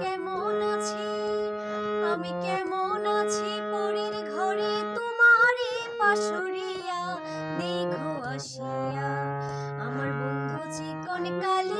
কেমন আছি? আমি কেমন আছি? পরের ঘরে পাশরিয়া দেখো আসিয়া। আমার বন্ধু চিকন কালিয়া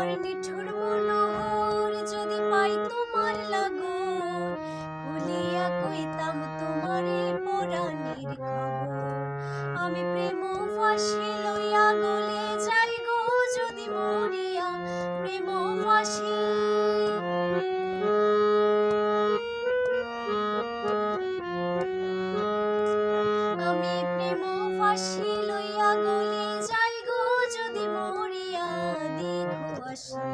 আমার নিঠুর মনোহর যদি পাই তোমার দেখো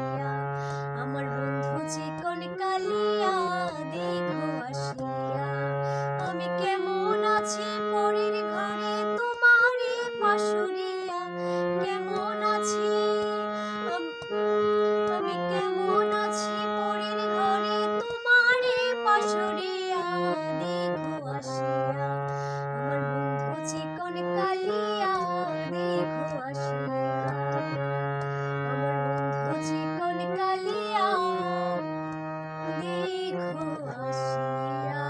see ya.